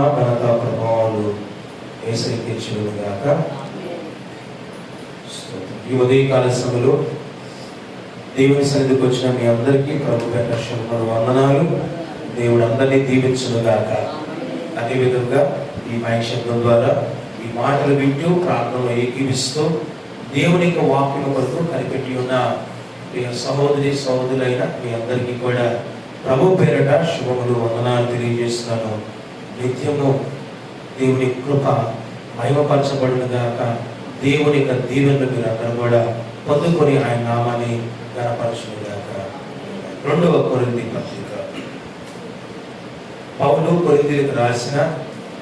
ఘనత ప్రభావాలు ఏసైతే చెవులు గాక స్తోత్రం. ఈ ఉదయకాల సమయంలో దేవుని సన్నిధికి వచ్చిన మీ అందరికీ ప్రభు పేట వందనాలు. దేవుడు అందరినీ దీవించును గాక అదేవిధంగా ఈ మైక్ శబ్దం ద్వారా ఈ మాటలు వింటూ ప్రార్థనలో ఏకీవిస్తూ దేవుని యొక్క వాక్యం కొరకు కనిపెట్టి ఉన్న ప్రియ సహోదరి సహోదరులైన మీ అందరికీ కూడా ప్రభు పేరట శుభములు వందనాలు తెలియజేస్తున్నాను. నిత్యము దేవుని కృప మహిమపరచబడినగాక. దేవుని యొక్క దీవెనలు మీరు అందరూ కూడా పొందుకొని ఆయన నామాన్ని గణపరచుగాక రెండవ కొరింది పత్రిక. పౌలు కొరిందీలకు రాసిన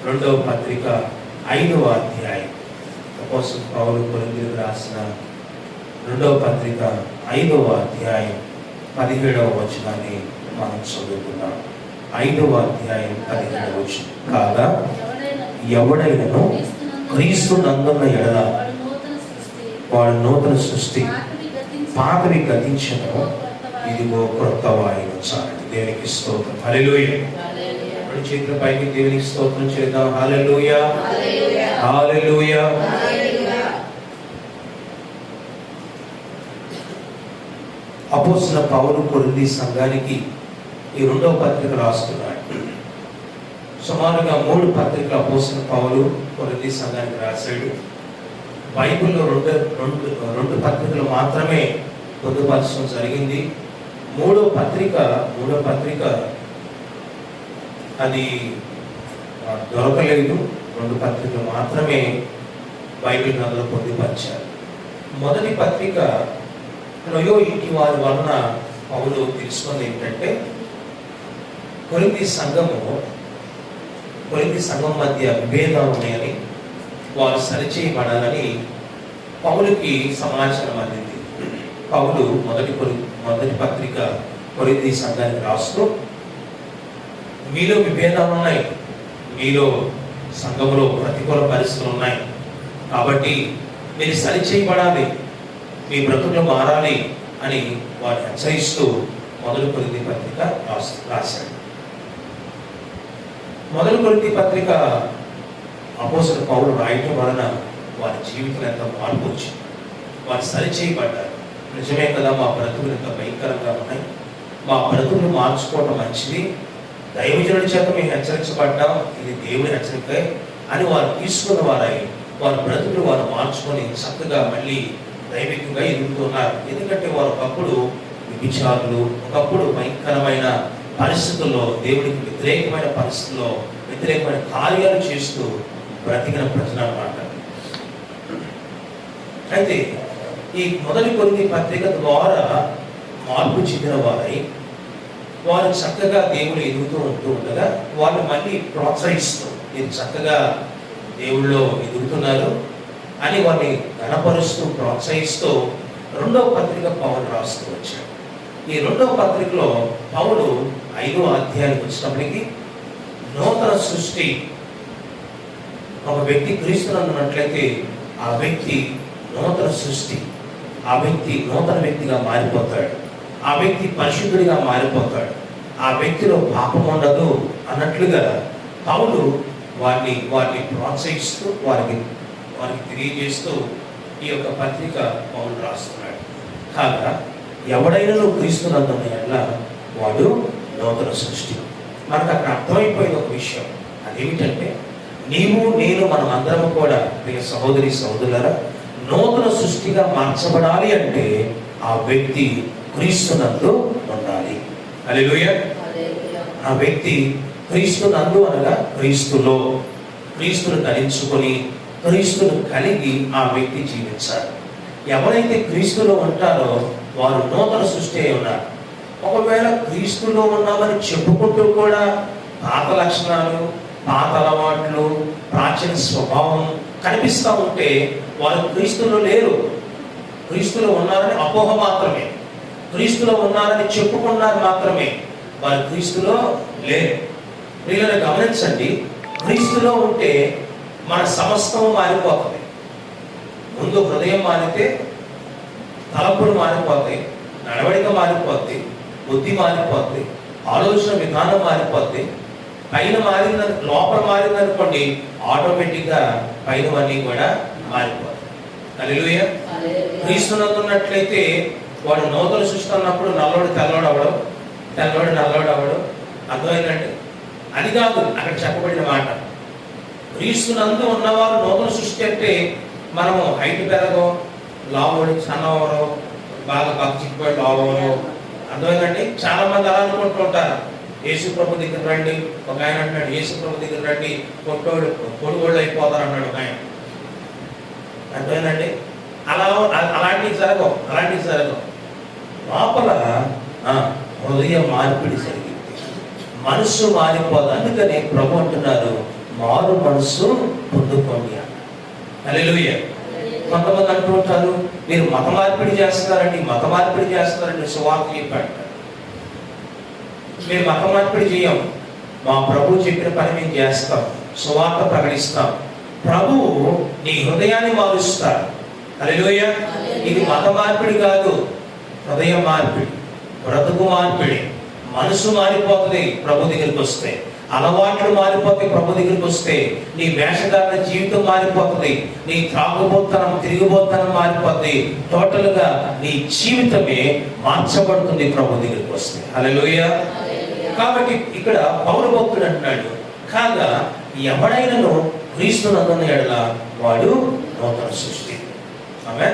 రెండవ పత్రిక ఐదవ అధ్యాయం. కోసం పౌలు కొరిందీలకు రాసిన రెండవ పత్రిక ఐదవ అధ్యాయం పదిహేడవ వచనాన్ని మనం చదువుకున్నాం ఐదవ అధ్యాయం పదిహేడవ వచ్చి కాగా ఎవడైనను క్రీస్తు నందున్న ఎడల వాడు నూతన సృష్టి పాతవి గతించను. ఇదిగో క్రొత్త వాయువు చాలండి. దేవునికి స్తోత్రం. హలెలుయ రెండు చేతుల పైకి దేవునికి స్తోత్రం చేద్దాం? హలెలుయ హలెలుయ అపోసిన పౌరు కొరింది సంఘానికి ఈ రెండవ పత్రిక రాస్తున్నాడు. సుమారుగా మూడు పత్రికలు పోసిన పావులు కొన్ని సంఘానికి రాశాడు. బైబిల్లో రెండు రెండు రెండు పత్రికలు మాత్రమే పొందుపరచడం జరిగింది. మూడో పత్రిక మూడో పత్రిక అది దొరకలేదు. రెండు పత్రికలు మాత్రమే బైబిల్ గ్రంథంలో పొందుపరిచారు. మొదటి పత్రిక లోయో ఇంటి వారి వలన పౌలు తెలుసుకుంది ఏంటంటే కొలిమి సంఘము కొలిమి సంఘం మధ్య విభేదాలు ఉన్నాయని వారు సరిచేయబడాలని పౌలుకి సమాచారం అందింది. పౌలు మొదటి కొలి మొదటి పత్రిక కొరింది సంఘానికి రాస్తూ మీలో విభేదాలు ఉన్నాయి. మీలో సంఘంలో ప్రతికూల పరిస్థితులు ఉన్నాయి. కాబట్టి మీరు సరిచేయబడాలి. మీ బ్రతుకులు మారాలి అని వారు హెచ్చరిస్తూ మొదలు కొరింది పత్రిక రాస్- రాశాడు మొదలు కొరింది పత్రిక అపోసల పౌరులు రాయటం వలన వారి జీవితం ఎంత మార్పు వచ్చింది? వారు సరిచేయబడ్డారు. నిజమే కదా మా బ్రతుకులు ఎంత భయంకరంగా ఉన్నాయి. మా బ్రతుకులు మార్చుకోవటం మంచిది. దైవజనుడి చేత మేము హెచ్చరించబడ్డాం. ఇది దేవుని హెచ్చరిక అని వారు తీసుకున్న వారై వారి బ్రతుకులు వారు మార్చుకొని చక్కగా మళ్ళీ దైవికంగా ఎదుగుతున్నారు. ఎందుకంటే వారు ఒకప్పుడు విభిచారులు ఒకప్పుడు భయంకరమైన పరిస్థితుల్లో దేవుడికి వ్యతిరేకమైన పరిస్థితుల్లో వ్యతిరేకమైన కార్యాలు చేస్తూ బ్రతికిన ప్రజలు అన్నమాట అయితే ఈ మొదటి కొన్ని పత్రిక ద్వారా మార్పు చెందిన వారై వారు చక్కగా దేవుడు ఎదుగుతూ ఉంటూ ఉండగా వాళ్ళు మళ్ళీ ప్రోత్సహిస్తూ మీరు చక్కగా దేవుళ్ళు ఎదుగుతున్నారు అని వారిని గణపరుస్తూ ప్రోత్సహిస్తూ రెండవ పత్రిక పౌరులు రాస్తూ వచ్చాడు. ఈ రెండవ పత్రికలో పౌలు ఐదో అధ్యాయానికి వచ్చినప్పటికీ నూతన సృష్టి. ఒక వ్యక్తి క్రీస్తున్నట్లయితే ఆ వ్యక్తి నూతన సృష్టి. ఆ వ్యక్తి నూతన వ్యక్తిగా మారిపోతాడు. ఆ వ్యక్తి పరిశుద్ధుడిగా మారిపోతాడు. ఆ వ్యక్తిలో పాపం ఉండదు అన్నట్లుగా పౌలు వారిని వారిని ప్రోత్సహిస్తూ వారికి వారికి తెలియజేస్తూ ఈ యొక్క పత్రిక పౌలు రాస్తున్నాడు. కాగా ఎవడైనా క్రీస్తునందున క్రీస్తునందున్న వాడు నూతన సృష్టి. మనకు అక్కడ అర్థమైపోయిన ఒక విషయం. అదేమిటంటే నీవు నేను మనం అందరం కూడా ప్రియ సహోదరి సహోదరులరా నూతన సృష్టిగా మార్చబడాలి అంటే ఆ వ్యక్తి క్రీస్తునందు ఉండాలి. అలెలుయ ఆ వ్యక్తి క్రీస్తునందు అనగా క్రీస్తులో. క్రీస్తును ధరించుకొని క్రీస్తును కలిగి ఆ వ్యక్తి జీవించాలి. ఎవరైతే క్రీస్తులో ఉంటారో వారు నూతన సృష్టి అయి ఉన్నారు. ఒకవేళ క్రీస్తులో ఉన్నామని చెప్పుకుంటూ కూడా పాత లక్షణాలు పాత అలవాట్లు ప్రాచీన స్వభావం కనిపిస్తూ ఉంటే వారు క్రీస్తులో లేరు. క్రీస్తులో ఉన్నారని అపోహ మాత్రమే. క్రీస్తులో ఉన్నారని చెప్పుకున్నారు మాత్రమే. వారు క్రీస్తులో లేరు. వీళ్ళని గమనించండి. క్రీస్తులో ఉంటే మన సమస్తం మారిపోతుంది. ముందు హృదయం మారితే తలపులు మారిపోతాయి నడవడిక మారిపోతాయి బుద్ధి మారిపోద్ది ఆలోచన విధానం మారిపోద్ది. పైన మారిందని లోపల మారిందనుకోండి ఆటోమేటిక్గా పైనవన్నీ కూడా మారిపోతాయి. హల్లెలూయా. క్రీస్తునందున్నట్లయితే వాడు నూతన సృష్టి అన్నప్పుడు నల్లోడు తెల్లవాడు అవడం తెల్లవాడు నల్లవాడు అవడం అర్థమైందండి? అది కాదు అక్కడ చెప్పబడిన మాట. క్రీస్తునందు ఉన్నవారు నూతన సృష్టి అంటే మనము హైట్ పెరగం లావుడి సన్నవరం బాగా భక్తిపోయి లావడం అర్థమైందండి? చాలా మంది అలా అనుకుంటూ ఉంటారు. యేసు ప్రభు దగ్గర రండి ఒక ఆయన అంటున్నాడు యేసు ప్రభు దగ్గర రండి కొట్టోడు కొనుగోళ్ళు అయిపోతారు అన్నాడు ఒక ఆయన. అర్థమైందండి? అలా అలాంటివి జరగవు అలాంటివి జరగవు. లోపల హృదయ మార్పిడి జరిగింది. మనస్సు మారిపోదు అందుకని ప్రభు అంటున్నారు మారు మనస్సు పొందుకోండి అల్లెలుయ్య కొంతమంది అంటూ ఉంటారు మీరు మత మార్పిడి చేస్తున్నారండి మత మార్పిడి చేస్తున్నారండి సువార్త చెప్పాడు. మీరు మత మార్పిడి చేయం మా ప్రభు చెప్పిన పని మేము చేస్తాం సువార్త ప్రకటిస్తాం. ప్రభువు నీ హృదయాన్ని మారుస్తారు. అలెలుయ ఇది మత మార్పిడి కాదు హృదయ మార్పిడి బ్రతుకు మార్పిడి మనసు మారిపోతుంది ప్రభు దగ్గరికి వస్తే. అలవాట్లు మారిపోతే ప్రభు దగ్గరికి వస్తే నీ వేషధారణ జీవితం మారిపోతుంది నీ త్రాగుబోతనం తిరిగిబోతనం మారిపోతుంది టోటల్గా నీ జీవితమే మార్చబడుతుంది ప్రభు దగ్గరికి వస్తే. హల్లెలూయా. కాబట్టి ఇక్కడ పౌరు భక్తుడు అంటున్నాడు కాగా ఎవడైనను క్రీస్తునందున్న ఎడల వాడు నూతన సృష్టి. ఆమె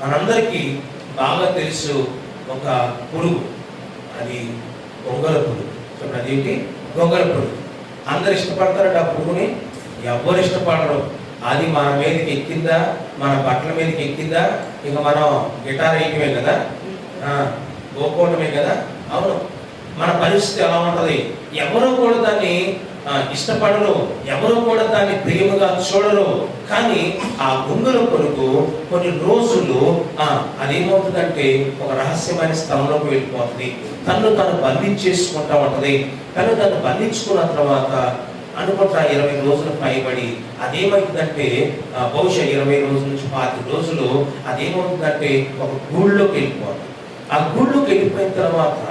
మనందరికీ బాగా తెలుసు ఒక పురుగు అది గొంగల పురుగు. చూడండి అదేంటి? గొంగల పురుగు. అందరు ఇష్టపడతారు ఆ పురుగుని ఎవరు ఇష్టపడరు. అది మన మీదకి ఎక్కిందా మన బట్టల మీదకి ఎక్కిందా ఇక మనం గిటార్ వేయటమే కదా? ఆ, గోకోవటమే కదా? అవును. మన పరిస్థితి ఎలా ఉంటుంది? ఎవరు కూడా దాన్ని ఇష్టపడరు ఎవరు కూడా దాన్ని ప్రేమగా చూడరు. కానీ ఆ గుండెల కొరకు కొన్ని రోజులు ఆ, అదేమవుతుందంటే ఒక రహస్యమైన స్థలంలోకి వెళ్ళిపోతుంది. తను తను బంధించేసుకుంటా ఉంటది. తను తను బంధించుకున్న తర్వాత అనుకుంటా ఇరవై రోజులు పైబడి అదేమవుతుందంటే బహుశా ఇరవై రోజుల నుంచి పాతి రోజులు అదేమవుతుందంటే ఒక గూళ్ళోకి వెళ్ళిపోతుంది. ఆ గూళ్ళోకి వెళ్ళిపోయిన తర్వాత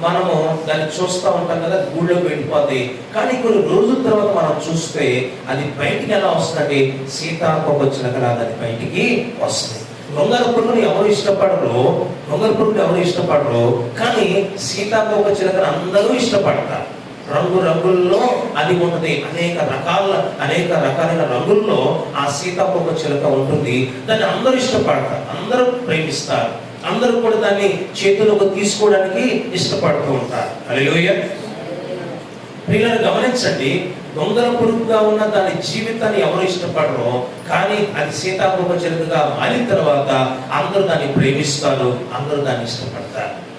మనము దాన్ని చూస్తూ ఉంటాం కదా గూళ్ళోకి వెళ్ళిపోతుంది కానీ కొన్ని రోజుల తర్వాత మనం చూస్తే అది బయటికి ఎలా వస్తుంది సీతాకోక చిలకలా అది బయటికి వస్తుంది. దొంగల పురుగుని ఎవరు ఇష్టపడరు? దొంగల పురుగుని ఎవరు ఇష్టపడరు? కానీ సీతాకోక చిలకను అందరూ ఇష్టపడతారు. రంగు రంగుల్లో అది ఉంటుంది. అనేక రకాల అనేక రకాలైన రంగుల్లో ఆ సీతాకోక చిలక ఉంటుంది. దాన్ని అందరూ ఇష్టపడతారు. అందరూ ప్రేమిస్తారు. అందరూ కూడా దాన్ని చేతులకు తీసుకోవడానికి ఇష్టపడుతూ ఉంటారు. హల్లెలూయా. పిల్లలు గమనించండి దొంగల పురుగుగా ఉన్న దాని జీవితాన్ని ఎవరు ఇష్టపడరో కానీ అది సీతాకోక చిలుకగా మారిన తర్వాత అందరూ దాన్ని ప్రేమిస్తారు అందరూ దాన్ని ఇష్టపడతారు.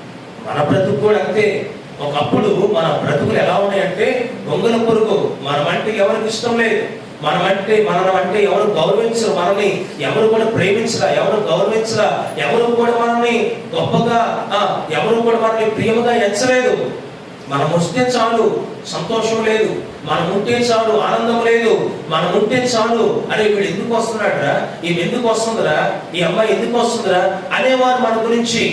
మన బ్రతుకు కూడా అంతే. ఒకప్పుడు మన బ్రతుకులు ఎలా ఉన్నాయంటే దొంగల పురుగు మనమంటే ఎవరికి ఇష్టం లేదు. మనమంటే మనం అంటే ఎవరు గౌరవించరు మనల్ని ఎవరు కూడా ప్రేమించరా ఎవరు గౌరవించరా ఎవరు కూడా మనల్ని గొప్పగా ఎవరు కూడా మనల్ని ప్రియముగా ఎంచలేదు. మనం వస్తే చాలు సంతోషం లేదు మనం ఉంటే చాలు ఆనందం లేదు మనం ఉంటే చాలు అరే వీడు ఎందుకు వస్తున్నాడరా ఈమె ఎందుకు వస్తుందిరా ఈ అమ్మాయి ఎందుకు వస్తుందిరా అనేవారు మన గురించి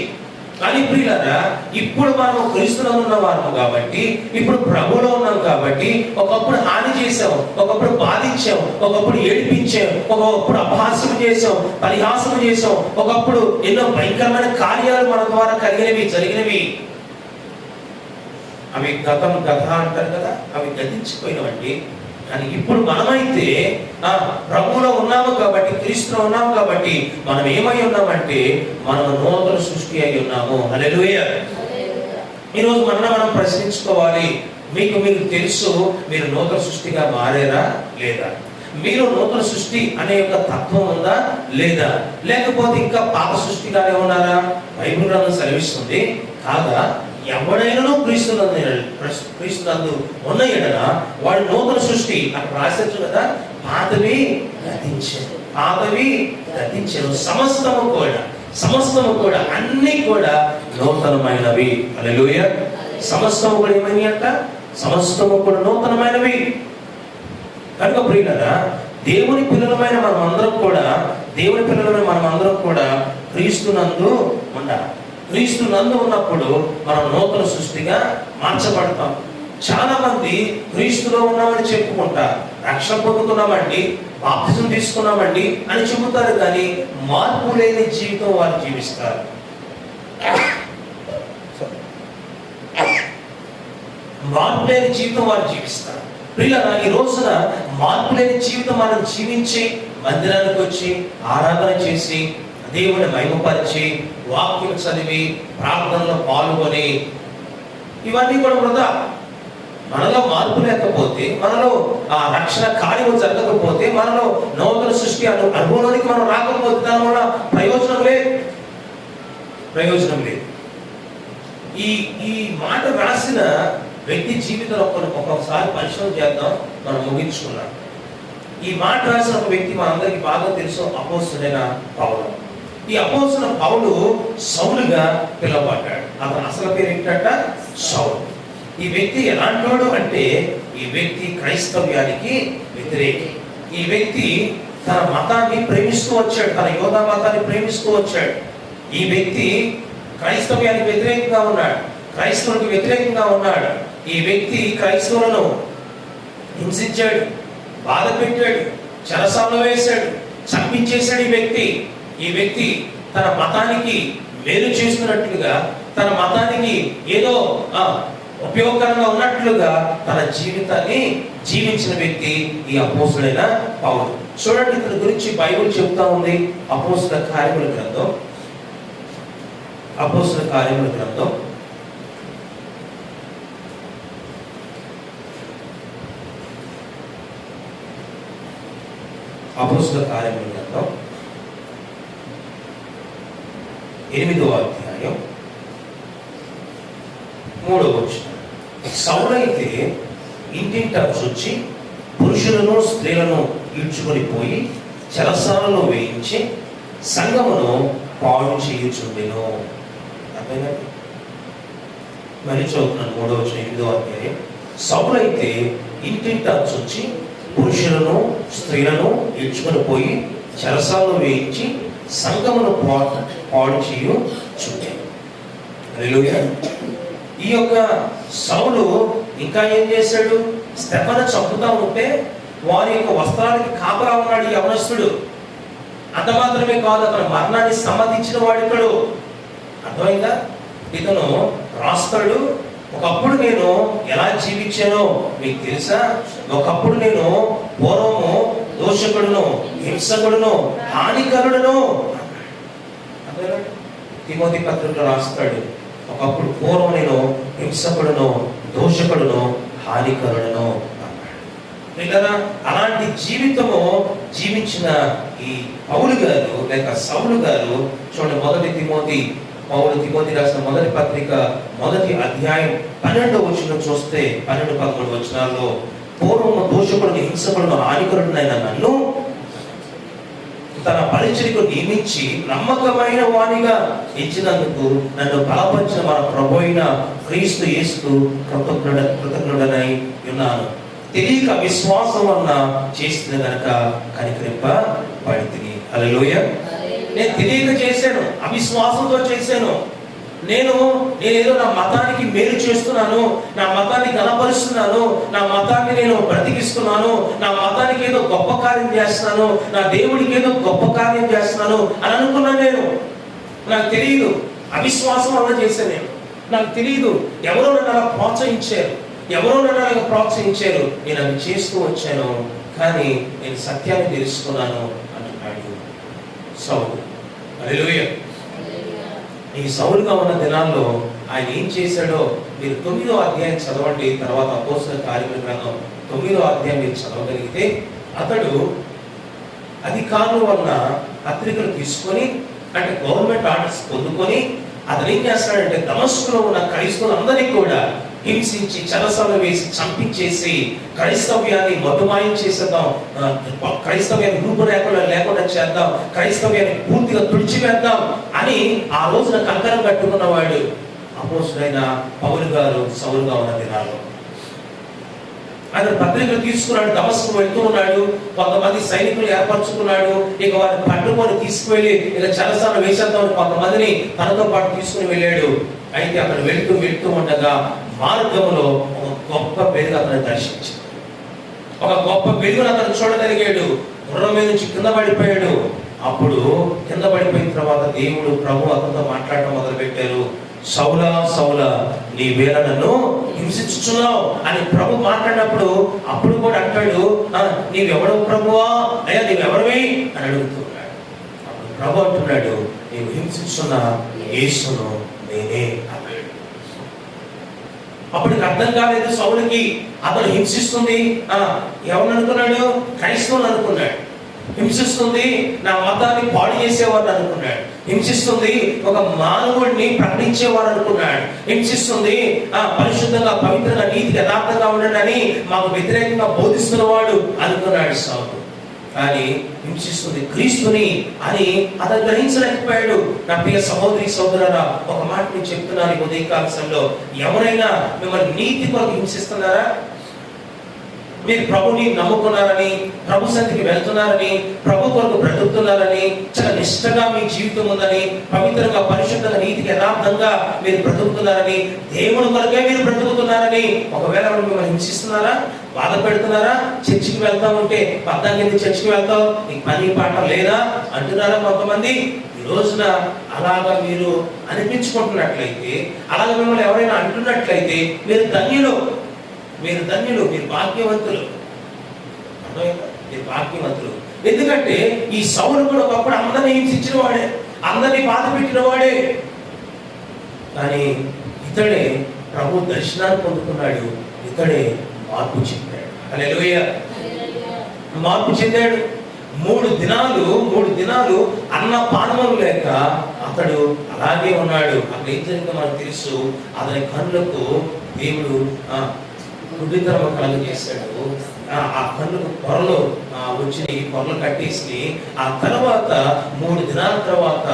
కానీ ప్రియులరా ఇప్పుడు మనం క్రీస్తులో ఉన్న వారము కాబట్టి ఇప్పుడు ప్రభులో ఉన్నాం కాబట్టి ఒకప్పుడు హాని చేసాం ఒకప్పుడు బాధించాం ఒకప్పుడు ఏడిపించాం ఒకప్పుడు అపహాసం చేసాం పరిహాసం చేసాం ఒకప్పుడు ఎన్నో భయంకరమైన కార్యాలు మన ద్వారా కలిగినవి జరిగినవి. అవి గతం గత అంటారు కదా అవి గతించిపోయినవండి. కానీ ఇప్పుడు మనమైతే ఆ ప్రభువులో ఉన్నాము కాబట్టి క్రీస్తులో ఉన్నాము కాబట్టి మనం ఏమై ఉన్నామంటే మనం నూతన సృష్టి అయి ఉన్నాము. హల్లెలూయా. ఈరోజు మన మనం ప్రశ్నించుకోవాలి. మీకు మీకు తెలుసు మీరు నూతన సృష్టిగా మారేరా లేదా? మీరు నూతన సృష్టి అనే యొక్క తత్వం ఉందా లేదా? లేకపోతే ఇంకా పాత సృష్టిగానే ఉన్నారా బైబిల్ గ్రంథం సెలవిస్తుంది కాగా ఎవడైనా క్రీస్తునందు క్రీస్తునందు ఉన్న ఎడల వాడు నూతన సృష్టి అక్కడ రాసొచ్చు కదా? పాతవి గతించారు పాతవి గతించారు సమస్తము కూడా సమస్తము కూడా అన్ని కూడా నూతనమైనవి. హల్లెలూయా. సమస్తము కూడా ఏమని అంట సమస్తము కూడా నూతనమైనవి. కనుక ప్రియులరా దేవుని పిల్లలమైన మనం అందరం కూడా దేవుని పిల్లలమైన మనం అందరం కూడా క్రీస్తునందు ఉండాలి. క్రీస్తు నందు ఉన్నప్పుడు మనం నూతన సృష్టిగా మార్చబడతాం. చాలా మంది క్రీస్తులో ఉన్నామని చెప్పుకుంటారు రక్షణ పొందుతున్నామండి బాప్తిజం తీసుకున్నామండి అని చెబుతారు కానీ మార్పు లేని జీవితం వారు జీవిస్తారు. మార్పు లేని జీవితం వారు జీవిస్తారు. ప్రియుల ఈ రోజున మార్పు లేని జీవితం మనం జీవించి మందిరానికి వచ్చి ఆరాధన చేసి దేవుని మహిమపరిచి వాక్యం చదివి ప్రార్థనలో పాల్గొని ఇవన్నీ కూడా వృధా. మనలో మార్పు లేకపోతే మనలో ఆ రక్షణ కార్యము జరగకపోతే మనలో నూతన సృష్టి అను అనుభవంలోనికి మనం రాకపోతే దాని వల్ల ప్రయోజనం లేదు. ప్రయోజనం లేదు. ఈ ఈ మాట రాసిన వ్యక్తి జీవితంలో కొన్ని ఒక్కొక్కసారి పరిశ్రమ చేద్దాం మనం ముగించుకున్నాం ఈ మాట రాసిన ఒక వ్యక్తి మనందరికీ బాగా తెలుసు అపోస్తుడైన పౌలు. ఈ అపోసిన పౌలు సౌలుగా పిలువబడ్డాడు. అతను అసలు పేరు ఏంటంట సౌలు. ఈ వ్యక్తి ఎలాంటోడు అంటే ఈ వ్యక్తి క్రైస్తవ్యానికి వ్యతిరేకి. ఈ వ్యక్తి తన మతాన్ని ప్రేమిస్తూ వచ్చాడు తన యోధ మతాన్ని ప్రేమిస్తూ వచ్చాడు. ఈ వ్యక్తి క్రైస్తవ్యానికి వ్యతిరేకంగా ఉన్నాడు క్రైస్తవునికి వ్యతిరేకంగా ఉన్నాడు. ఈ వ్యక్తి క్రైస్తవులను హింసించాడు బాధ పెట్టాడు చెరసాలలో వేశాడు చంపించేశాడు ఈ వ్యక్తి. ఈ వ్యక్తి తన మతానికి మేలు చేస్తున్నట్లుగా తన మతానికి ఏదో ఉపయోగకరంగా ఉన్నట్లుగా తన జీవితాన్ని జీవించిన వ్యక్తి ఈ అపోసుడైన పౌరుడు చూడండి ఇతని గురించి బైబుల్ చెప్తా ఉంది. అపోసుల కార్యముల గ్రంథం. అపోసుల కార్యముల గ్రంథం. అపోసుల కార్యముల గ్రంథం. ఎనిమిదవ అధ్యాయం మూడవ వచ్చిన సౌలైతే ఇంటింట వచ్చి పురుషులను స్త్రీలను ఈడ్చుకొని పోయి చెరసాలలో వేయించి సంగమును పాడు చేయుచుండెను. అర్థమైందండి మరి చదువుతున్నాను మూడవ ఎనిమిదో ఎనిమిదవ అధ్యాయం. సౌలైతే ఇంటింట వచ్చి పురుషులను స్త్రీలను ఈడ్చుకొని పోయి చెరసాలలో వేయించి సంగమును పాడు పాడు చేయు చుండెను ఈ యొక్క సౌలు ఇంకా ఏం చేశాడు? స్తెఫన చంపుతా ఉంటే వారి యొక్క వస్త్రానికి కాపలా ఉన్నాడు ఈ యవనస్తుడు. అంత మాత్రమే కాదు అతను మరణాన్ని సమ్మతించిన వాడు ఇతడు అర్థమైందా? ఇతను రాస్తాడు. ఒకప్పుడు నేను ఎలా జీవించానో మీకు తెలుసా? ఒకప్పుడు నేను పూర్వము దోషకుడును హింసకుడును హానికరుడును తిమోతి పత్రికలో రాస్తాడు. ఒకప్పుడు పూర్వం నేను హింసకుడును దోషకుడును హానికరుడును అన్నాడు. పిల్లరా అలాంటి జీవితము జీవించిన ఈ పౌలు గారు లేక సౌలు గారు చూడండి మొదటి తిమోతి పౌలు తిమోతి రాసిన మొదటి పత్రిక మొదటి అధ్యాయం పన్నెండు వచ్చిన చూస్తే పన్నెండు పదమూడు వచనాల్లో పూర్వము దోషకుడును హింసకుడును హానికరుడునైన నన్ను తన పరిచయకు నియమించి నమ్మకమైన వానిగా ఇచ్చినందుకు నన్ను బలపరిచిన మన ప్రభు అయిన క్రీస్తు యేసుకు కృతజ్ఞుడ కృతజ్ఞుడనై ఉన్నాను. తెలియక విశ్వాసం వలన చేసిన గనక కనికరింప పడితిని అలలోయ నేను తెలియక చేశాను అవిశ్వాసంతో చేశాను. నేను నేనేదో నా మతానికి మేలు చేస్తున్నాను నా మతాన్ని కనపరుస్తున్నాను నా మతాన్ని నేను బ్రతికిస్తున్నాను నా మతానికి ఏదో గొప్ప కార్యం చేస్తున్నాను నా దేవుడికి ఏదో గొప్ప కార్యం చేస్తున్నాను అని అనుకున్నాను నేను. నాకు తెలియదు అవిశ్వాసం వల్ల చేశాను నేను. నాకు తెలియదు ఎవరో నన్ను అలా ప్రోత్సహించారు. ఎవరో నన్ను అలా ప్రోత్సహించారు. నేను అవి చేస్తూ వచ్చాను. కానీ నేను సత్యాన్ని తెలుసుకున్నాను అంటున్నాడు సౌ హల్లెలూయా. ఈ సౌలుగా ఉన్న దినాల్లో ఆయన ఏం చేశాడో మీరు తొమ్మిదో అధ్యాయం చదవండి తర్వాత అపోసిన కార్యక్రమ గ్రంథం తొమ్మిదో అధ్యాయం మీరు చదవగలిగితే అతడు అధికారుల వలన పత్రికలు తీసుకొని అంటే గవర్నమెంట్ ఆర్డర్స్ పొందుకొని అతను ఏం చేస్తాడంటే దమస్కులో ఉన్న క్రైస్తవులందరినీ కూడా హింసించి చెరసలు వేసి చంపించేసి క్రైస్తవ్యాన్ని మధుమాయం చేసేద్దాం. క్రైస్తవ్యాన్ని రూపురేఖలు లేకుండా చేద్దాం. క్రైస్తవ్యాన్ని పూర్తిగా తుడిచివేద్దాం. అని ఆ రోజున కంకరం కట్టుకున్నవాడు అపోసుడైన పౌలు గారు సౌలుగా ఉన్న దినాల్లో. ఆయన పత్రికలు తీసుకున్నాడు దమస్కు వెళ్తూ ఉన్నాడు కొంతమంది సైనికులు ఏర్పరచుకున్నాడు ఇక వారిని పట్టుకొని తీసుకువెళ్ళి ఇక చలసాన వేసేద్దామని కొంతమందిని తనతో పాటు తీసుకుని వెళ్ళాడు. అయితే అతను వెళ్తూ వెళ్తూ ఉండగా మార్గంలో ఒక గొప్ప వెలుగు అతను దర్శించాడు ఒక గొప్ప వెలుగును అతను చూడగలిగాడు. గుర్రం మీద నుంచి కింద పడిపోయాడు. అప్పుడు కింద పడిపోయిన తర్వాత దేవుడు ప్రభు అతనితో మాట్లాడటం మొదలు పెట్టారు సౌలా సౌలా నీ వేళ నన్ను హింసించుచున్నావు అని ప్రభు మాట్లాడినప్పుడు అప్పుడు కూడా అంటాడు "ఆ, నీవెవడవు ప్రభువా? అయ్యా నీవెవరివి? అని అడుగుతున్నాడు అప్పుడు ప్రభు అంటున్నాడు నీవు హింసించున్న యేసును నేనే అన్నాడు. అప్పటికి అర్థం కాలేదు సౌలుకి అతను హింసిస్తుంది. ఎవరు అనుకున్నాడు? క్రైస్తవులు అనుకున్నాడు. హింసిస్తుంది నా మతాన్ని పాడు చేసేవారు అనుకున్నాడు. హింసిస్తుంది ఒక మానవుడిని ప్రకటించేవాడు అనుకున్నాడు. హింసిస్తుంది ఆ పరిశుద్ధంగా పవిత్రంగా నీతి యథార్థంగా ఉండడని మాకు వ్యతిరేకంగా బోధిస్తున్నవాడు అనుకున్నాడు సాగు కానీ హింసిస్తుంది క్రీస్తుని అని అతను గ్రహించలేకపోయాడు. నా ప్రియ సహోదరి సోదరులారా ఒక మాట నేను చెప్తున్నాను ఈ ఎవరైనా మిమ్మల్ని నీతి కొరకు హింసిస్తున్నారా? మీరు ప్రభుని నమ్ముకున్నారని ప్రభు సంతికి వెళ్తున్నారని ప్రభు కొరకు బ్రతుకుతున్నారని చాలా నిష్టగా మీ జీవితం ఉందని పవిత్రంగా పరిశుద్ధంగా నీతికి యథార్థంగా మీరు బ్రతుకుతున్నారని దేవుని కొరకే మీరు బ్రతుకుతున్నారని ఒకవేళ మిమ్మల్ని హింసిస్తున్నారా బాధ పెడుతున్నారా చర్చికి వెళ్తా ఉంటే పద్నాలుగు చర్చికి వెళ్తావు నీకు పని పాట లేదా అంటున్నారా కొంతమంది? ఈ రోజున అలాగా మీరు అనిపించుకుంటున్నట్లయితే అలాగ మిమ్మల్ని ఎవరైనా అంటున్నట్లయితే మీరు ధన్యులు. మీరు ధన్యులు మీరు భాగ్యవంతులు. అర్థమైందా? మీరు భాగ్యవంతులు. ఎందుకంటే ఈ సౌలు కూడా ఒకప్పుడు అందరిని హింసించిన వాడే అందరినీ బాధ పెట్టిన వాడే. కానీ ఇతడే ప్రభు దర్శనాన్ని పొందుకున్నాడు ఇతడే మార్పు చెందాడు. హల్లెలూయా. మార్పు చెందాడు. మూడు దినాలు మూడు దినాలు అన్న పానములు లేక అతడు అలాగే ఉన్నాడు. అక్కడ ఏం జరిగిందో మనకు తెలుసు. అతని కన్నులకు దేవుడు గుడ్డితనం కలుగజేశాడు ఆ ఆ కళ్ళు పొరలు ఆ, పొరలు కట్టేసి ఆ తర్వాత మూడు దినాల తర్వాత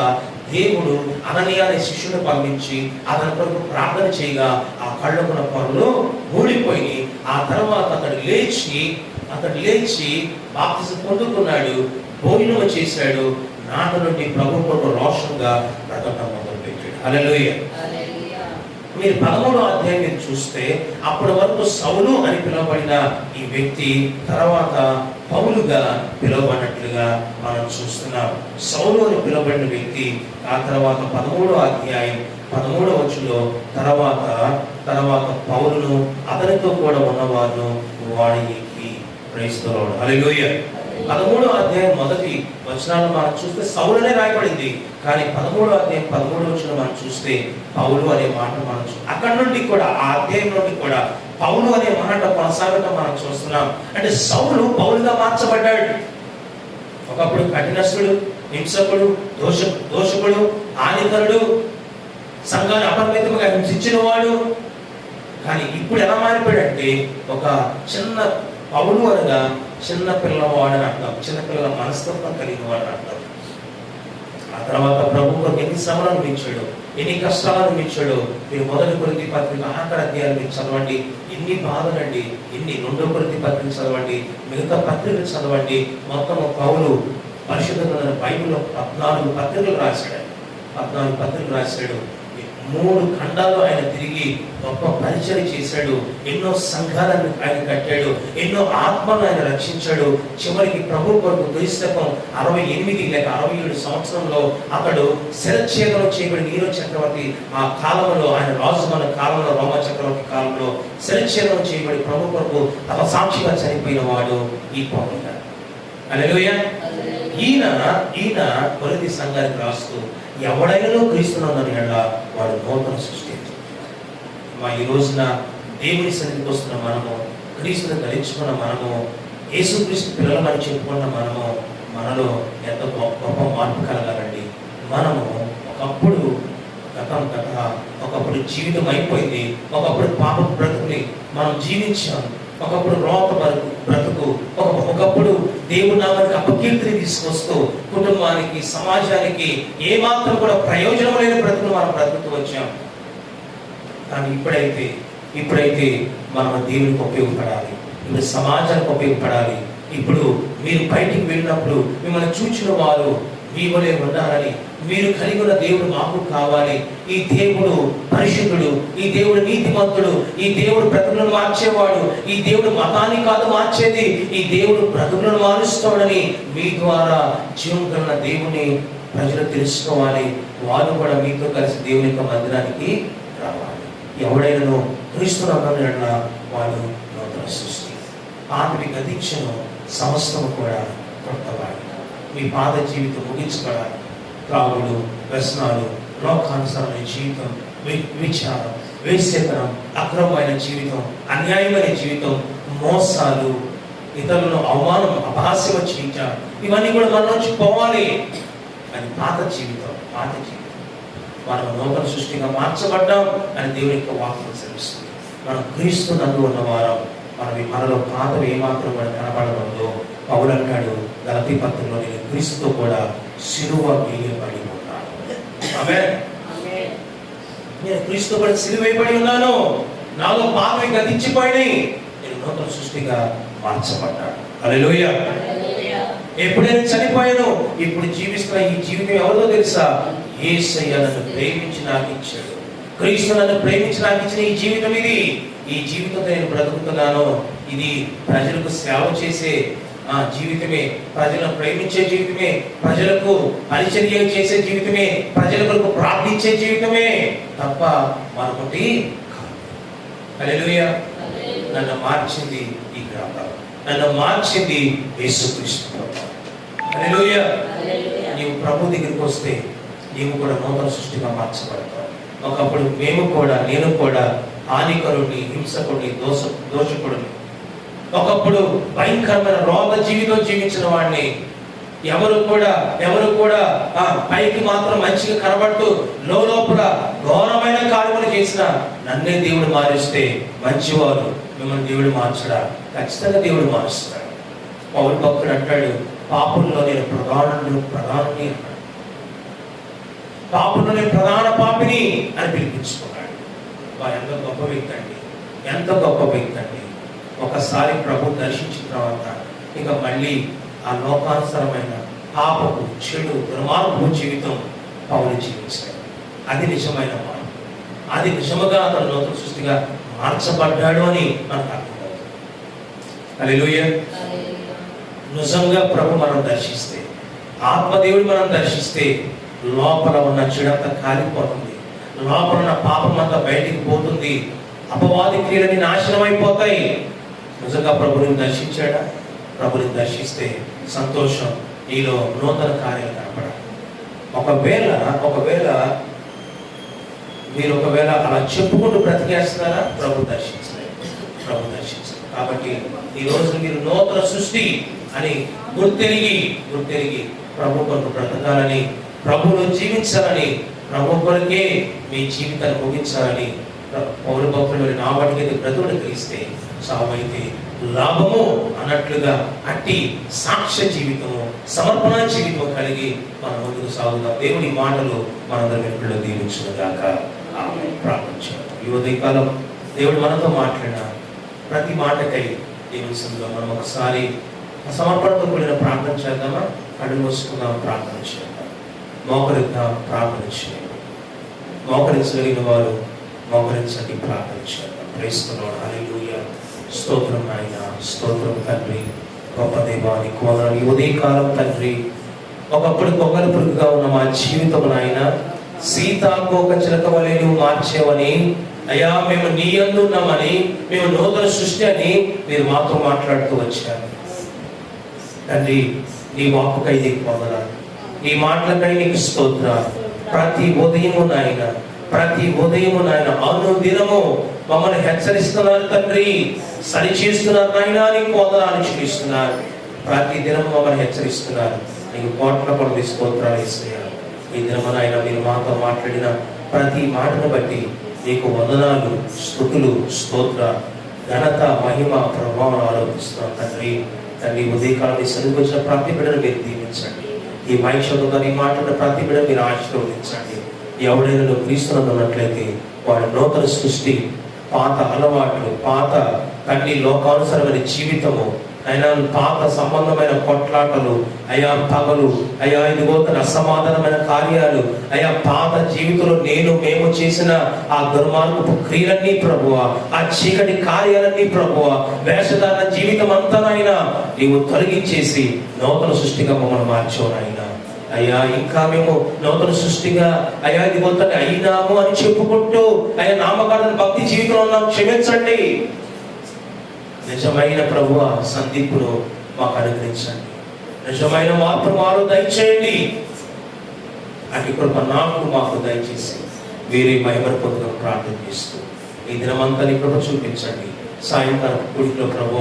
దేవుడు అననీయ అనే శిష్యుని పంపించి అతని కొరకు ప్రార్థన చేయగా ఆ కళ్ళకున్న పొరలు ఊడిపోయి ఆ తర్వాత అతడు లేచి అతడు లేచి బాప్తిజం పొందుకున్నాడు భోజనం చేశాడు నాటి నుండి ప్రభు కొరకు రోషంగా బ్రతకడం మొదలుపెట్టాడు. అలలోయ మీరు పదమూడో అధ్యాయం మీరు చూస్తే అప్పటి వరకు సౌలు అని పిలువబడిన ఈ వ్యక్తి తర్వాత పౌలుగా పిలువబడినట్లుగా మనం చూస్తున్నాం. సౌలు అని పిలువబడిన వ్యక్తి ఆ తర్వాత పదమూడో అధ్యాయం పదమూడో వచ్చులో తర్వాత తర్వాత పౌరును అతనితో కూడా ఉన్నవారు వాడికి క్రైస్తవుడు అలెలుయ్య పదమూడో అధ్యాయం మొదటి వచనాలు మనం చూస్తే సౌలనే రాయబడింది. కానీ పదమూడో అధ్యాయం పదమూడో వచ్చిన మనం చూస్తే పౌలు అనే మాట మనం అక్కడ నుండి కూడా ఆ అధ్యాయం నుండి కూడా పౌలు అనే మాట కొనసాగటం మనం చూస్తున్నాం. అంటే సౌలు పౌలుగా మార్చబడ్డాడు. ఒకప్పుడు కఠినస్తుడు హింసకుడు దోష దోషకుడు హానికరుడు సంఘాన్ని అపరిమితంగా హింసించిన వాడు కానీ ఇప్పుడు ఎలా మారిపోయాడంటే ఒక చిన్న పౌలు అనగా చిన్న పిల్లవాడు అని అర్థం చిన్నపిల్లల మనస్తత్వం కలిగిన వాడు అంటాం. ఆ తర్వాత ప్రభు కొరకు ఎన్ని శ్రమలు అనిపించాడు ఎన్ని కష్టాలు అనిపించాడు మీరు మొదటి కొరింది పత్రిక ఆఖరి అధ్యాయాలు మీరు చదవండి. ఎన్ని బాధలండి ఎన్ని రెండో కొరింది పత్రిక చదవండి మిగతా పత్రికలు చదవండి. మొత్తం పౌలు పరిశుద్ధ బైబిల్లో పద్నాలుగు పత్రికలు రాశాడు. పద్నాలుగు పత్రికలు రాశాడు. మూడు ఖండాలు ఆయన తిరిగి గొప్ప పరిచయం చేశాడు. ఎన్నో సంఘాలను ఆయన కట్టాడు. ఎన్నో ఆత్మలను ఆయన రక్షించాడు. చివరికి ప్రభు కొరకు క్రీస్తకం అరవై ఎనిమిది లేక అరవై ఏడు సంవత్సరంలో అతడు శరచ్ఛేదనం చేయబడిన నీరో చక్రవర్తి ఆ కాలంలో ఆయన రాజు మన కాలంలో రోమ చక్రవర్తి కాలంలో శరచ్ఛేదనం చేయబడి ప్రభు కొరకు తమ సాక్షిగా చనిపోయిన వాడు ఈ పౌరు హల్లెలూయా. ఈయన ఈయన కొరది సంఘానికి రాస్తూ ఎవడైనా క్రీస్తునందని ఎడ వాడు నూతన సృష్టి మా ఈ రోజున దేవుని సన్నిధికి వస్తున్న మనము క్రీస్తుని ధరించుకున్న మనము యేసుక్రీస్తు పిల్లలని చెప్పుకున్న మనము మనలో ఎంత గొప్ప గొప్ప మార్పు కలగాలండి? మనము ఒకప్పుడు గతం కథ ఒకప్పుడు జీవితం అయిపోయింది ఒకప్పుడు పాప బ్రతుకుని మనం జీవించాము ఒకప్పుడు రోత బ్రతుకు బ్రతుకు ఒక- ఒకప్పుడు దేవుడి నామానికి అపకీర్తిని తీసుకొస్తూ కుటుంబానికి సమాజానికి ఏమాత్రం కూడా ప్రయోజనం లేని బ్రతుకును మనం బ్రతుకుతూ వచ్చాం. కానీ ఇప్పుడైతే ఇప్పుడైతే మనం దేవునికి ఉపయోగపడాలి. ఇప్పుడు సమాజానికి ఉపయోగపడాలి. ఇప్పుడు మీరు బయటికి వెళ్ళినప్పుడు మిమ్మల్ని చూచిన వారు మీ వలె ఉండాలని మీరు కలిగి ఉన్న దేవుడు మాకు కావాలి. ఈ దేవుడు పరిశుద్ధుడు ఈ దేవుడు నీతిమంతుడు ఈ దేవుడు బ్రతుకులను మార్చేవాడు ఈ దేవుడు మతాన్ని కాదు మార్చేది ఈ దేవుడు బ్రతుకులను మారుస్తాడని మీ ద్వారా జీవం కలిగిన దేవుని ప్రజలు తెలుసుకోవాలి. వారు కూడా మీతో కలిసి దేవుని యొక్క మందిరానికి రావాలి. ఎవడైనాను క్రీస్తున్న వాడు నూతన సృష్టి. ఆత్మిక దీక్షను సమస్తము కూడా కొత్తవాడు మీ పాత జీవితం ముగించబడాలి. త్రాగుడు వ్యసనాలు లోకానుసరమైన జీవితం వి- విచారం వేశ్యతనం అక్రమమైన జీవితం అన్యాయమైన జీవితం మోసాలు ఇతరులను అవమానం అపహాస్యం చేయించడం ఇవన్నీ కూడా మన నుంచి పోవాలి అని పాత జీవితం పాత జీవితం. మనం నూతన సృష్టిగా మార్చబడ్డాం అని దేవుని యొక్క వాక్యం తెలుస్తుంది మనం క్రీస్తు నందు ఉన్నవారం మనం ఈ మనలో పాత ఏమాత్రం మనం కనబడడంలో పౌలు అంటాడు గలతీ పత్రంలో నేను క్రీస్తుతో కూడా శిలువ వేయబడి ఉన్నాను ఆమె నేను క్రీస్తు కూడా సిలువ వేయబడి ఉన్నాను. నాలో పాతవి గతించిపోయినాయి. నేను నూతన సృష్టిగా మార్చబడ్డాను. హల్లెలూయా. ఎప్పుడైనా చనిపోయాను ఇప్పుడు జీవిస్తున్న ఈ జీవితం ఎవరిదో తెలుసా? ఏసయ్య నన్ను ప్రేమించి నాకు ఇచ్చాడు క్రీస్తు నన్ను ప్రేమించి నాకు ఇచ్చిన ఈ జీవితం ఇది. ఈ జీవితంతో నేను బ్రతుకుతున్నాను. ఇది ప్రజలకు సేవ చేసే జీవితమే ప్రజలను ప్రేమించే జీవితమే ప్రజలకు పరిచర్య చేసే జీవితమే ప్రజల కొరకు ప్రార్థించే జీవితమే తప్ప మరొకటి. హల్లెలూయా. నన్ను మార్చింది ఈ గ్రంథం. నన్ను మార్చింది యేసుక్రీస్తు ప్రభు. హల్లెలూయా. నీవు ప్రభు దగ్గరికి వస్తే నీవు కూడా నూతన సృష్టిగా మార్చబడతావు. ఒకప్పుడు మేము కూడా నేను కూడా హానికరుడిని హింసకుడిని దోష దోషకుడిని ఒకప్పుడు భయంకరమైన రోగ జీవితం జీవించిన వాడిని. ఎవరు కూడా ఎవరు కూడా ఆ పైకి మాత్రం మంచిగా కనబడుతూ లోపల ఘోరమైన కార్యములు చేసిన నన్నే దేవుడు మారిస్తే మంచివారు మిమ్మల్ని దేవుడు మార్చడా? ఖచ్చితంగా దేవుడు మారుస్తాడు. పౌరు భక్తుడు అంటాడు పాపుల్లో నేను ప్రధానుడు ప్రధానుని అన్నాడు పాపంలో నేను ప్రధాన పాపిని అని పిలిపించుకున్నాడు. వారు ఎంత గొప్ప వ్యక్తి అండి. ఎంత గొప్ప వ్యక్తి అండి. ఒకసారి ప్రభు దర్శించిన తర్వాత ఇక మళ్ళీ ఆ లోకానుసరమైన పాపపు చెడు దుర్మార్గపు జీవితం పౌరులు జీవించాడు. అది నిజమైన మార్పు. అది నిజముగా అతను నూతన సృష్టిగా మార్చబడ్డాడు అని మనకు అర్థమవుతుంది. హల్లెలూయా. నిజంగా ప్రభు మనం దర్శిస్తే ఆత్మదేవుడు మనం దర్శిస్తే లోపల ఉన్న చెడంతా కాలిపోతుంది. లోపల ఉన్న పాపం అంతా బయటికి పోతుంది. అపవాది క్రియలని నాశనం అయిపోతాయి నిజంగా ప్రభుని దర్శించాడా? ప్రభుని దర్శిస్తే సంతోషం నీలో నూతన కార్యాలు కనపడాలి. ఒకవేళ ఒకవేళ మీరు ఒకవేళ అలా చెప్పుకుంటూ బ్రతికేస్తున్నారా? ప్రభు దర్శించలేదు. ప్రభు దర్శించలేదు. కాబట్టి ఈ రోజు మీరు నూతన సృష్టి అని గుర్తెరిగి గుర్తెరిగి ప్రభు కొరకు బ్రతకాలని ప్రభువును జీవించాలని ప్రభు కొరకే మీ జీవితాన్ని ముగించాలని పౌరు భక్తులు నా బ్రతుకుడు కలిస్తే సావైతే లాభము అన్నట్లుగా అట్టి సాక్ష్య జీవితము సమర్పణ జీవితం కలిగి మన ముందుకు సాగుదాం. దేవుని మాటలు మనందరి వెనుకల్లో దీవించిన దాకా ప్రార్థించాం. ఈ ఉదయకాలం దేవుడు మనతో మాట్లాడిన ప్రతి మాటకై దేవుని మనం ఒకసారి సమర్పణతో కూడిన ప్రార్థన చేద్దామా? కళ్ళు మూసుకుందాం ప్రార్థన చేద్దాం. మోకరిద్దాం ప్రార్థన చేయండి. మోకరించగలిగిన వారు మోకరించండి ప్రార్థన చేద్దాం. ప్రేస్తున్నాడు స్తోత్రం నాయన స్తోత్రం తండ్రి. గొప్ప దేవాని కోదలు ఈ ఉదయకాలం తండ్రి ఒకప్పుడు కొంగల పురుగుగా ఉన్న మా జీవితం నాయన సీతాకోక చిలక వలె నువ్వు మార్చేవని అయ్యా మేము నీ యందు ఉన్నామని మేము నూతన సృష్టి అని మీరు మాతో మాట్లాడుతూ వచ్చారు. తండ్రి నీ వాపుకై నీకు పొందనాలు నీ మాటలకై నీకు స్తోత్రాలు. ప్రతి ఉదయము నాయన ప్రతి ఉదయము నాయన అనుదినము మమ్మల్ని హెచ్చరిస్తున్నారు తండ్రి. సరి చేస్తున్నారు నాయన నీకు వందనాలు చూపిస్తున్నారు ప్రతి దినం మమ్మల్ని హెచ్చరిస్తున్నారు. నీకు కోట్ల కొద్ది స్తోత్రాలు ఇస్తున్నారు ఈ దినము ఆయన మీరు మాతో మాట్లాడిన ప్రతి మాటను బట్టి నీకు వందనాలు స్థుతులు స్తోత్ర ఘనత మహిమ ప్రభావం ఆరోపిస్తున్నాం తండ్రి. తండ్రి ఉదయకాలం సరికొచ్చిన ప్రతి బిడ్డను మీరు దీవించండి. ఈ మైషంలో ఈ మాట్లాడిన ప్రతి బిడ్డను మీరు ఆశీర్వదించండి. ఎవడైనా క్రీస్తున్నట్లయితే వాడి నూతన సృష్టి పాత అలవాట్లు పాత తండ్రి లోకానుసరమైన జీవితము అయినా పాత సంబంధమైన కొట్లాటలు అయా పగలు అయా ఇదిగో తన అసమాధానమైన కార్యాలు అయా పాత జీవితంలో నేను మేము చేసిన ఆ దుర్మార్గపు క్రియలన్నీ ప్రభువ ఆ చీకటి కార్యాలన్నీ ప్రభువ వేషధారణ జీవితం అంతానైనా నీవు తొలగించేసి నూతన సృష్టిగా మమ్మల్ని మార్చావు నాయనా. అయ్యా ఇంకా మేము నూతన సృష్టిగా అయ్యా ఇది మొత్తం అయినాము అని చెప్పుకుంటూ అయ్యా నామకాలను భక్తి జీవితంలో ఉన్నాం క్షమించండి. నిజమైన ప్రభు సందీపుడు మాకు అనుగ్రహించండి. నిజమైన మార్పు మాలో దయచేయండి. అటు కృప నాకు మాకు దయచేసి వేరే మహిమను పొందుకు ప్రార్థన చేస్తూ ఈ దినమంతా నీ కృప చూపించండి. సాయంకాలం గుడిలో ప్రభు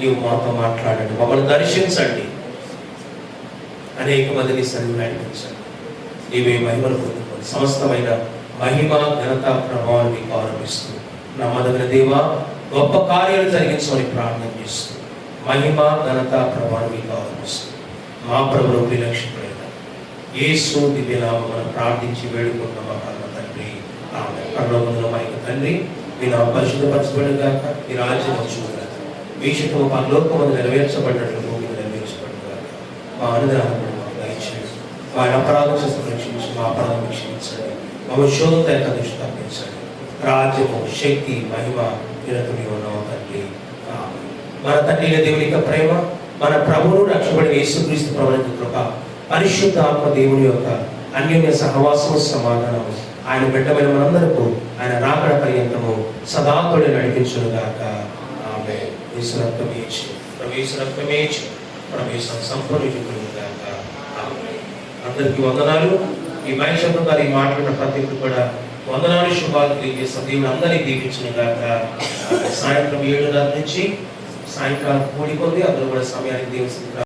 నీవు మాతో మాట్లాడండి మమ్మల్ని దర్శించండి. అనేక మందిని సరిగ్గా నడిపించండి నీవే మహిమను పొందుకోండి సమస్తమైన మహిమ ఘనత ప్రభావాన్ని మీకు ఆరంభిస్తూ నమ్మదగిన దేవ గొప్ప కార్యాలు జరిగించమని ప్రార్థన చేస్తూ మహిమ ఘనత ప్రభావం మీకు ఆరంభిస్తూ మా ప్రభులు విలక్షణమైన యేసు దివ్యనామం ప్రార్థించి వేడుకుంటున్న మా పరమ తండ్రి. ఆమె పరలోకంలో మా యొక్క తండ్రి మీరు నా పరిశుద్ధపరచబడి గాక మీ రాజ్యం వచ్చుగాక మీ చిత్తం పరలోకమందు నెరవేర్చబడినట్లు భూమి మీద నెరవేర్చబడి గాక మా అనుగ్రహాన్ని దయచేయండి వారి అపరాధం రక్షించి మా అపరాధం రక్షించండి మా శోధత యొక్క దృష్టి తప్పించండి రాజ్యము శక్తి మహిమ నిరతుని ఉన్నావు తండ్రి. మన తండ్రి దేవుని యొక్క ప్రేమ మన ప్రభువును రక్షబడిన యేసుక్రీస్తు ప్రభుత్వ కృప పరిశుద్ధ ఆత్మ దేవుని యొక్క అన్యోన్య సహవాసము సమాధానము ఆయన బిడ్డమైన మనందరకు ఆయన రాకడ పర్యంతము సదాతుడి నడిపించును గాక ఆమె ఈశ్వరత్వమేచి ప్రవేశరత్వమేచి ప్రవేశం సంపూర్ణ గాక అందరికీ వందనాలు. ఈ మహేశ్వరం గారు ఈ మాట్లాడిన ప్రతి ఒక్కరు కూడా వందనాలు శుభాలు తెలియజేస్తాం దేవుడు అందరినీ దీపించిన గాక సాయంత్రం ఏడున్నర నుంచి సాయంకాలం కూడికొంది అందరూ కూడా సమయానికి దేవుని